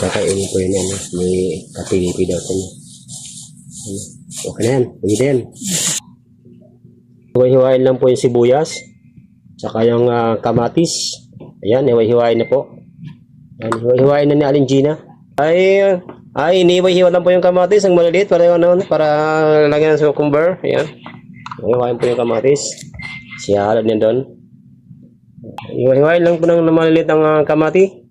kakainin ko yun ano, may kapilipi daw ito. Ano, okay na yan, pwede na yan. Hiwa-hiwain lang po yung sibuyas, saka yung uh, kamatis. Ayan, hiwa-hiwain na po. Ayan, hiwa-hiwain na ni Aling Gina. Ay, ay, inihiwa lang po yung kamatis. Ang maliliit para ano, para lagyan ng cucumber. Ayan. Hiwain po yung kamatis. Siya halad niya doon. Hiwa-hiwain lang po ng maliliit ang ah, kamati.